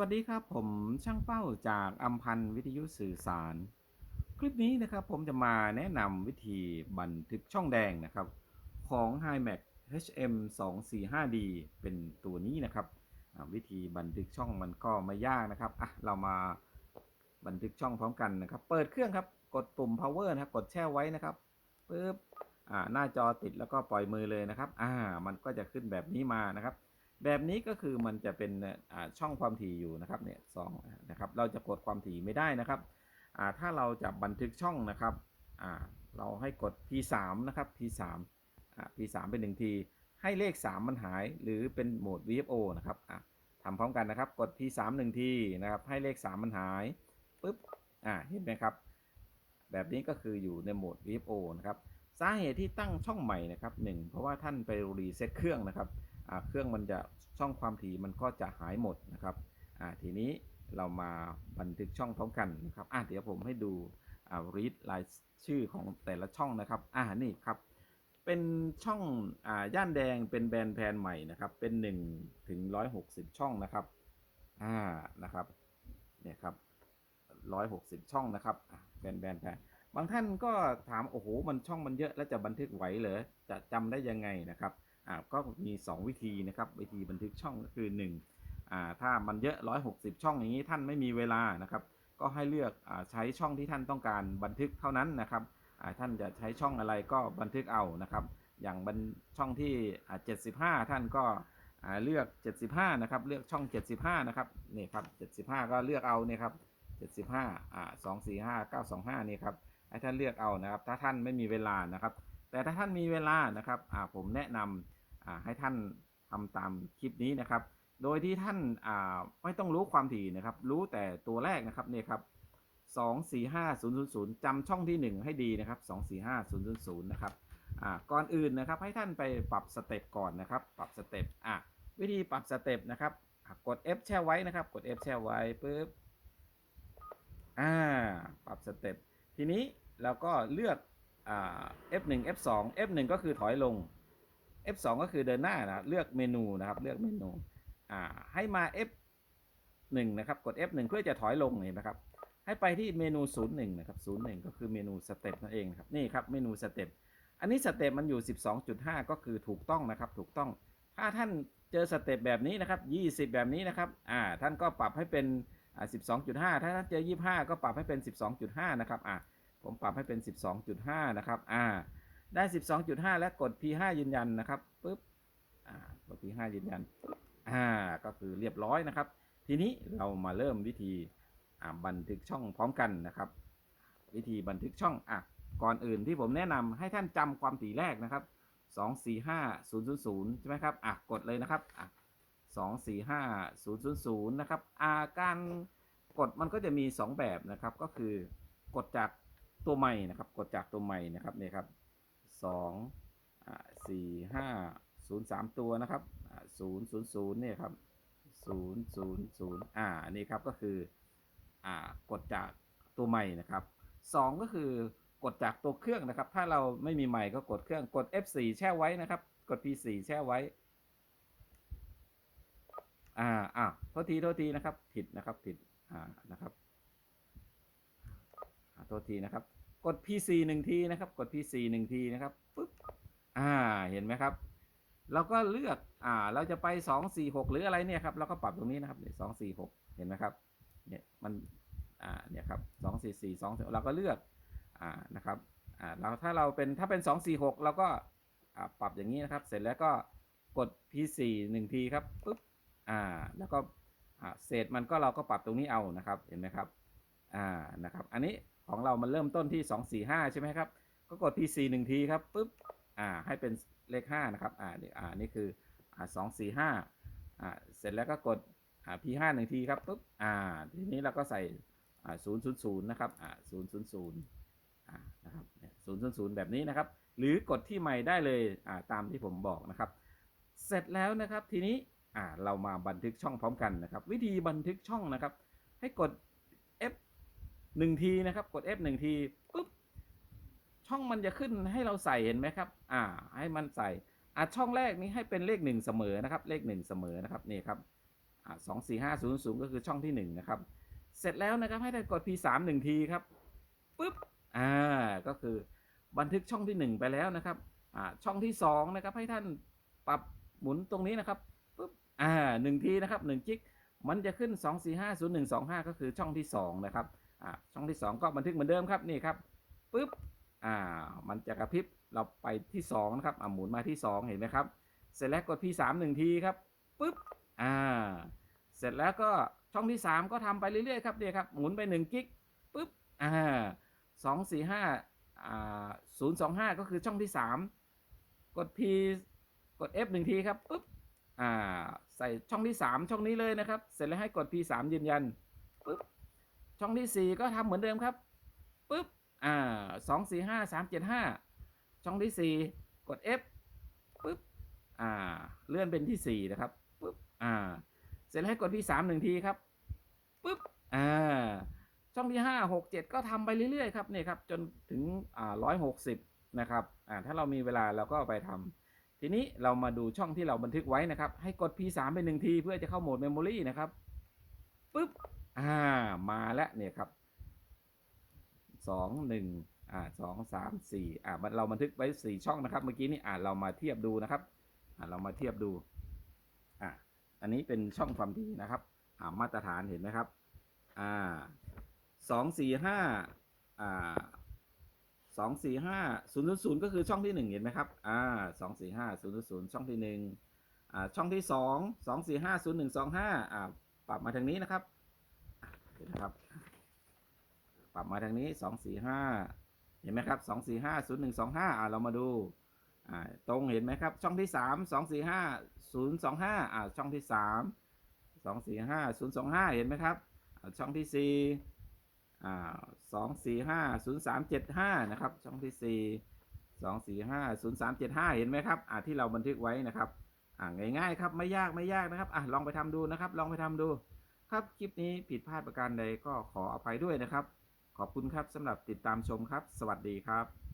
วัสดีครับผมช่างเป้าจากอัมพันธ์วิทยุสื่อสาร คลิปนี้นะครับผมจะมาแนะนำวิธีบันทึกช่องแดงนะครับ ของ HiMax HM 2 4 5 D เป็นตัวนี้นะครับวิธีบันทึกช่องมันก็ไม่ยากนะครับอะเรามาบันทึกช่องพร้อมกันนะครับ เปิดเครื่องครับกดปุ่ม power นะครับกดแช่ไว้นะครับปึ๊บอ่าหน้าจอติดแล้วก็ปล่อยมือเลยนะครับอ่ามันก็จะขึ้นแบบนี้มานะครับ แบบนี้ก็คือมันจะเป็นช่องความถี่อยู่นะครับเนี่ยสองนะครับเราจะกดความถี่ไม่ได้นะครับถ้าเราจะบันทึกช่องนะครับเราให้กด P3 นะครับ P3 อ่า P3 เป็น1ทีให้เลข 3 มันหายหรือเป็นโหมด VFO นะครับทำพร้อมกันนะครับกด P3 1ทีนะครับให้เลข 3 มันหายปุ๊บเห็นไหมครับ แบบนี้ก็คืออยู่ในโหมด VFO นะครับสาเหตุที่ตั้งช่องใหม่นะครับหนึ่งเพราะว่าท่านไปรีเซ็ตเครื่องนะครับ เครื่องมันจะช่องความถี่มันก็จะหายหมดนะครับทีนี้เรามาบันทึกช่องพร้อมกันนะครับเดี๋ยวผมให้ดูอ่า read รายชื่อของแต่ละช่องนะครับอ่านี่ครับเป็นช่องอ่าย่านแดงเป็นแบรนด์แพนใหม่นะครับ เป็น1ถึง160 ช่องนะครับอ่านะครับเนี่ยครับ160 ช่องนะครับเป็นแบรนด์แพนบางท่านก็ถามโอ้โหมันช่องมันเยอะแล้วจะบันทึกไหวเหรอจะจำได้ยังไงนะครับ อ่าก็มี 2 วิธีนะครับวิธีบันทึกช่องก็คือ1อ่าถ้ามันเยอะ 160 ช่องอย่างนี้ท่านไม่มีเวลานะครับ ก็ให้เลือกอาใช้ช่องที่ท่านต้องการบันทึกเท่านั้นนะครับอ่าท่านจะใช้ช่องอะไรก็บันทึกเอานะครับ อย่างบันช่องที่อ่า75 ท่านก็อ่าเลือก 75 นะครับ เลือกช่อง 75 นะครับนี่ครับ 75 ก็เลือกเอาเนี่ยครับ75อ่า245 925 นี่ครับให้ท่านเลือกเอานะครับ ถ้าท่านไม่มีเวลานะครับ แต่ถ้าท่านมีเวลานะครับอ่าผมแนะนำอ่า ให้ท่านทำตามคลิปนี้นะครับ โดยที่ท่านไม่ต้องรู้ความถี่นะครับ รู้แต่ตัวแรกนะครับเนี่ยครับสองสี่ห้าศูนย์ศูนย์ศูนย์จำช่องที่หนึ่งให้ดีนะครับสองสี่ห้าศูนย์ศูนย์ศูนย์นะครับก่อนอื่นนะครับให้ท่านไปปรับสเต็ปก่อนนะครับ ปรับสเต็ปอะวิธีปรับสเต็ปนะครับกด F แช่ไว้นะครับ กด F แช่ไว้ปุ๊บอ่าปรับสเต็ปทีนี้เราก็เลือกอ่า F1 F2 F1 ก็คือถอยลง F2 ก็คือเดินหน้านะเลือกเมนูนะครับ เลือกเมนูอ่าให้มา F1 นะครับ กด F1 เพื่อจะถอยลงเห็นไหมครับ ให้ไปที่เมนู 01 นะครับ 01 ก็คือเมนูสเต็ปนั่นเองครับ นี่ครับเมนูสเต็ป อันนี้สเต็ปมันอยู่ 12.5 ก็คือถูกต้องนะครับ ถูกต้อง ถ้าท่านเจอสเต็ปแบบนี้นะครับ 20 แบบนี้นะครับ อ่า ท่านก็ปรับให้เป็น 12.5 ถ้าท่านเจอ 25 ก็ปรับให้เป็น 12.5 นะครับ อ่าผมปรับให้เป็น 12.5 นะครับ อ่า ได้ 12.5 และกด P5 ยืนยันนะครับปุ๊บอ่ากด P5 ยืนยันอ่าก็คือเรียบร้อยนะครับ ทีนี้เรามาเริ่มวิธีอ่าบันทึกช่องพร้อมกันนะครับ วิธีบันทึกช่องอะก่อนอื่นที่ผมแนะนำให้ท่านจำความถี่แรกนะครับ 2 4 5 0 0 0ใช่ไหมครับอะกดเลยนะครับอะ2 4 5 0 0 0นะครับอ่าการกดมันก็จะมี 2 แบบนะครับ ก็คือกดจากตัวใหม่นะครับ กดจากตัวใหม่นะครับเนี่ยครับ สองอ่าสี่ห้าศูนย์สามตัวนะครับศูนย์ศูนย์ศูนย์เนี่ยครับศูนย์ศูนย์ศูนย์อ่านี่ครับก็คืออ่ากดจากตัวใหม่นะครับสองก็คือกดจากตัวเครื่องนะครับ ถ้าเราไม่มีใหม่ก็กดเครื่องกด F4 แช่ไว้นะครับ กด P4 แช่ไว้อ่าอ่าโทษทีโทษทีนะครับ ผิดนะครับผิดอ่านะครับอ่าโทษทีนะครับ กด PC หนึ่งทีนะครับ กด PC หนึ่งทีนะครับปุ๊บอ่าเห็นไหมครับ เราก็เลือกอ่าเราจะไปสองสี่หกหรืออะไรเนี่ยครับเราก็ปรับตรงนี้นะครับเนี่ยสองสี่หกเห็นไหมครับเนี่ยมันอ่าเนี่ยครับสองสี่สี่สองเราก็เลือกอ่านะครับอ่าเราถ้าเราเป็นถ้าเป็นสองสี่หกเราก็อ่าปรับอย่างนี้นะครับ เสร็จแล้วก็กด P4 หนึ่งทีครับปุ๊บอ่าแล้วก็อ่าเศษมันก็เราก็ปรับตรงนี้เอานะครับเห็นไหมครับอ่านะครับ อันนี้ ของเรามันเริ่มต้นที่ 2 4 5 ใช่ไหมครับ ก็กด P4 1 ทีครับปุ๊บอ่าให้เป็นเลข 5 นะครับอ่านี่อ่านี่คืออ่า2 4 5อ่าเสร็จแล้วก็กดอ่า P5 1ทีครับปุ๊บอ่าทีนี้เราก็ใส่อ่า0 0 0นะครับอ่า0 0 0อ่านะครับ0 0 0 แบบนี้นะครับ หรือกดที่ใหม่ได้เลยอ่าตามที่ผมบอกนะครับ เสร็จแล้วนะครับทีนี้อ่าเรามาบันทึกช่องพร้อมกันนะครับ วิธีบันทึกช่องนะครับ ให้กด หนึ่งทีนะครับ กด F หนึ่งทีปุ๊บช่องมันจะขึ้นให้เราใส่เห็นไหมครับ อ่า ให้มันใส่อ่าช่องแรกนี้ให้เป็นเลขหนึ่งเสมอนะครับ เลขหนึ่งเสมอนะครับนี่ครับอ่า24500ก็คือช่องที่1นะครับ เสร็จแล้วนะครับให้ท่านกด P3 หนึ่งทีครับปุ๊บอ่าก็คือบันทึกช่องที่1ไปแล้วนะครับอ่าช่องที่2นะครับให้ท่านปรับหมุนตรงนี้นะครับปุ๊บอ่าหนึ่งทีนะครับ1จิกมันจะขึ้น2450125ก็คือช่องที่2นะครับ อ่าช่องที่ 2 ก็บันทึกเหมือนเดิมครับนี่ครับปุ๊บอ่ามันจะกระพริบเราไปที่2นะครับอ่าหมุนมาที่ 2 เห็นไหมครับ เสร็จแล้วกด P3 หนึ่งทีครับปุ๊บอ่าเสร็จแล้วก็ช่องที่ 3 ก็ทำไปเรื่อยๆครับเนี่ยครับหมุนไป1กิกปุ๊บอ่าสองสี่ห้าอ่าศูนย์สองห้าก็คือช่องที่ 3 กด P กด F หนึ่งทีครับปุ๊บอ่าใส่ช่องที่ 3 ช่องนี้เลยนะครับ เสร็จแล้วให้กด P3 ยืนยันปุ๊บ ช่องที่ 4 ก็ทำเหมือนเดิมครับปุ๊บอ่าสองสี่ห้าสามเจ็ดห้าช่องที่ 4 กด F ปุ๊บอ่าเลื่อนเป็นที่ 4 นะครับปุ๊บอ่าเสร็จแล้วให้กด P3 หนึ่งทีครับปุ๊บอ่าช่องที่ 5 6 7 ก็ทำไปเรื่อยๆครับเนี่ยครับจนถึงอ่า160นะครับอ่าถ้าเรามีเวลาเราก็ไปทำทีนี้เรามาดูช่องที่เราบันทึกไว้นะครับ ให้กด P3 ไปหนึ่งทีเพื่อจะเข้าโหมด Memory นะครับปุ๊บ อ่ามาแล้วเนี่ยครับสองหนึ่งอ่าสองสามสี่อ่ามันเราบันทึกไว้สี่ช่องนะครับ เมื่อกี้นี่อ่าเรามาเทียบดูนะครับอ่าเรามาเทียบดูอ่าอันนี้เป็นช่องความถี่นะครับอ่ามาตรฐานเห็นไหมครับอ่าสองสี่ห้าอ่าสองสี่ห้าศูนย์ศูนย์ก็คือช่องที่หนึ่งเห็นไหมครับอ่าสองสี่ห้าศูนย์ศูนย์ช่องที่หนึ่งอ่าช่องที่สองสองสี่ห้าศูนย์หนึ่งสองห้าอ่าปรับมาทางนี้นะครับ นนะครับ ปรับมาทางนี้สองสี่ห้าเห็นไหมครับสองสี่ห้าศูนย์หนึ่งสองห้าอ่าเรามาดูอ่าตรงเห็นไหมครับ ช่องที่สามสองสี่ห้าศูนย์สองห้าอ่าช่องที่สามสองสี่ห้าศูนย์สองห้าเห็นไหมครับอ่าช่องที่สี่อ่าสองสี่ห้าศูนย์สามเจ็ดห้านะครับ ช่องที่สี่สองสี่ห้าศูนย์สามเจ็ดห้าเห็นไหมครับอ่าที่เราบันทึกไว้นะครับอ่าง่ายๆครับไม่ยากไม่ยากนะครับอะลองไปทำดูนะครับ ลองไปทำดู ครับคลิปนี้ผิดพลาดประการใดก็ขออภัยด้วยนะครับ ขอบคุณครับสำหรับติดตามชมครับ สวัสดีครับ